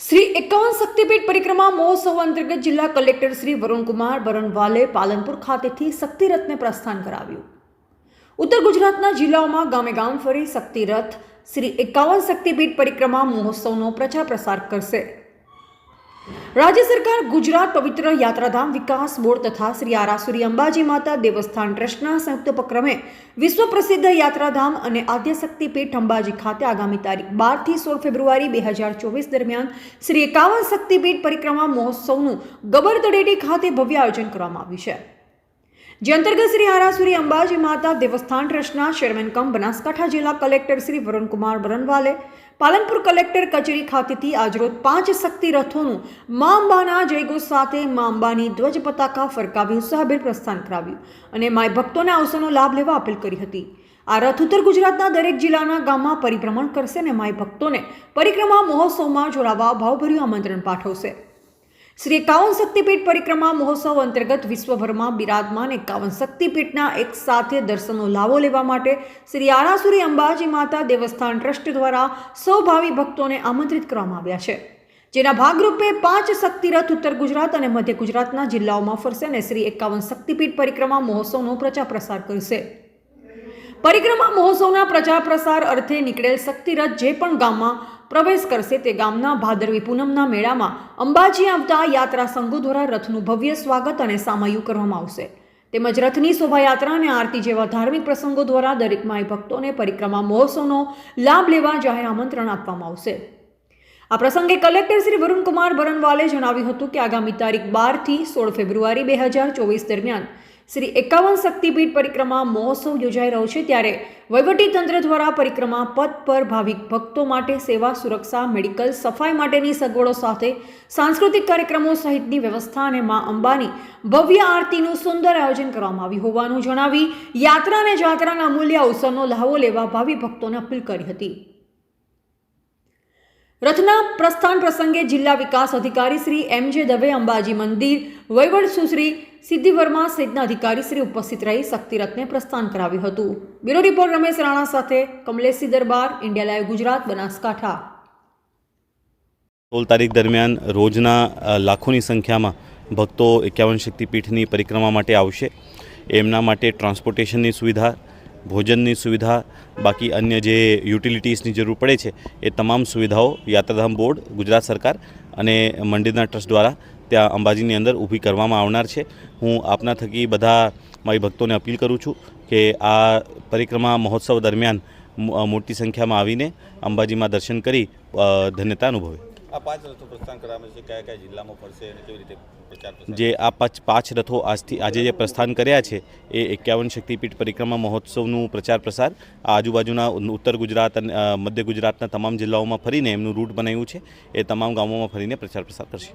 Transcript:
શ્રી એકાવન શક્તિપીઠ પરિક્રમા મહોત્સવ અંતર્ગત જિલ્લા કલેક્ટર શ્રી વરુણકુમાર બરણવાલે પાલનપુર ખાતેથી શક્તિરથને પ્રસ્થાન કરાવ્યું. ઉત્તર ગુજરાતના જિલ્લાઓમાં ગામે ગામ ફરી શક્તિરથ શ્રી એકાવન શક્તિપીઠ પરિક્રમા મહોત્સવનો પ્રચાર પ્રસાર કરશે. રાજ્ય સરકાર ગુજરાત પવિત્ર યાત્રાધામ વિકાસ બોર્ડ તથા શ્રી આરાસુરી અંબાજી માતા દેવસ્થાન ટ્રસ્ટના સંયુક્ત ઉપક્રમે વિશ્વ પ્રસિદ્ધ યાત્રાધામ અને આદ્યશક્તિ પીઠ અંબાજી ખાતે આગામી તારીખ બારથી સોળ ફેબ્રુઆરી બે હજાર ચોવીસ દરમિયાન શ્રી એકાવન શક્તિપીઠ પરિક્રમા મહોત્સવનું ગબર તળેટી ખાતે ભવ્ય આયોજન કરવામાં આવ્યું છે. જે અંતર્ગત શ્રી આરાસુરી અંબાજી માતા દેવસ્થાન ટ્રસ્ટના ચેરમેન કમ બનાસકાંઠા જિલ્લા કલેક્ટર શ્રી વરુણકુમાર બરનવાલે પાલનપુર કલેક્ટર કચેરી ખાતેથી આજરોજ પાંચ શક્તિ રથોનું મા અંબાના જયઘોષ સાથે મા અંબાની ધ્વજ પતાકા ફરકાવી ઉત્સાહભેર પ્રસ્થાન કરાવ્યું અને માય ભક્તોને અવસરનો લાભ લેવા અપીલ કરી હતી. આ રથ ઉત્તર ગુજરાતના દરેક જિલ્લાના ગામમાં પરિભ્રમણ કરશે અને માય ભક્તોને પરિક્રમા, મહોત્સવમાં જોડાવા ભાવભર્યું આમંત્રણ પાઠવશે. શ્રી એકાવન શક્તિપીઠ પરિક્રમા મહોત્સવ અંતર્ગત વિશ્વભરમાં બિરાજમાન એકાવન શક્તિપીઠના એક સાથે દર્શનનો લાવો લેવા માટે શ્રી આરાસુરી અંબાજી માતા દેવસ્થાન ટ્રસ્ટ દ્વારા સૌ ભાવિ ભક્તોને આમંત્રિત કરવામાં આવ્યા છે. જેના ભાગરૂપે પાંચ શક્તિરથ ઉત્તર ગુજરાત અને મધ્ય ગુજરાતના જિલ્લાઓમાં ફરશે અને શ્રી એકાવન શક્તિપીઠ પરિક્રમા મહોત્સવનો પ્રચાર પ્રસાર કરશે. પરિક્રમા મહોત્સવના પ્રચાર પ્રસાર અર્થે નીકળેલ શક્તિરથ જે પણ ગામમાં પ્રવેશ કરશે તે ગામના ભાદરવી પૂનમના મેળામાં અંબાજી આવતા યાત્રા સંઘો દ્વારા રથનું ભવ્ય સ્વાગત અને સામયું કરવામાં આવશે. તેમજ રથની શોભાયાત્રા અને આરતી જેવા ધાર્મિક પ્રસંગો દ્વારા દરેક માય ભક્તોને પરિક્રમા મહોત્સવનો લાભ લેવા જાહેર આમંત્રણ આપવામાં આવશે. આ પ્રસંગે કલેક્ટર શ્રી વરુણકુમાર બરનવાલે જણાવ્યું હતું કે આગામી તારીખ બારથી સોળ ફેબ્રુઆરી બે હજાર ચોવીસ દરમિયાન શ્રી એકાવન શક્તિપીઠ પરિક્રમા મહોત્સવ યોજાઈ રહ્યો છે ત્યારે વહીવટીતંત્ર દ્વારા પરિક્રમા પથ પર ભાવિક ભક્તો માટે સેવા, સુરક્ષા, મેડિકલ સફાઈ માટેની સગવડો સાથે સાંસ્કૃતિક કાર્યક્રમો સહિતની વ્યવસ્થા અને મા અંબાની ભવ્ય આરતીનું સુંદર આયોજન કરવામાં આવ્યું હોવાનું જણાવી યાત્રા અને જાત્રાના અમૂલ્ય અવસરનો લહાવો લેવા ભાવિ ભક્તોને અપીલ કરી હતી. રથના પ્રસ્થાન પ્રસંગે જિલ્લા વિકાસ અધિકારી શ્રી એમ જે દવે અંબાજી મંદિર વહીવટ સુશ્રી સિદ્ધિ વર્મા અધિકારી શ્રી ઉપસ્થિત રહી શક્તિરત્ને પ્રસ્થાન કરાવ્યું હતું. બ્યુરો રિપોર્ટ રમેશ રાણા સાથે કમલેશી દરબાર, ઇન્ડિયા લાઈવ ગુજરાત, બનાસકાંઠા. સોળ તારીખ દરમિયાન રોજના લાખોની સંખ્યામાં ભક્તો એકાવન શક્તિપીઠની પરિક્રમા માટે આવશે. એમના માટે ટ્રાન્સપોર્ટેશનની સુવિધા, ભોજનની સુવિધા, બાકી અન્ય જે યુટિલિટીઝની જરૂર પડે છે, એ તમામ સુવિધાઓ યાત્રાધામ બોર્ડ, ગુજરાત સરકાર અને મંદિરના ટ્રસ્ટ દ્વારા ત્યાં અંબાજીની અંદર ઊભી કરવામાં આવનાર છે. હું આપના થકી બધા મારી ભક્તોને અપીલ કરું છું કે આ પરિક્રમા મહોત્સવ દરમિયાન મોટી સંખ્યામાં આવીને અંબાજીમાં દર્શન કરી ધન્યતા અનુભવે. આ પાંચ રથો પ્રસ્થાન કરવામાં છે કયા કયા જિલ્લામાં ફરશે અને કેવી રીતે જે આ પાંચ પાંચ રથો આજથી આજે જે પ્રસ્થાન કર્યા છે એ એકાવન શક્તિપીઠ પરિક્રમા મહોત્સવનું પ્રચાર પ્રસાર આ આજુબાજુના ઉત્તર ગુજરાત અને મધ્ય ગુજરાતના તમામ જિલ્લાઓમાં ફરીને એમનું રૂટ બનાવ્યું છે. એ તમામ ગામોમાં ફરીને પ્રચાર પ્રસાર કરશે.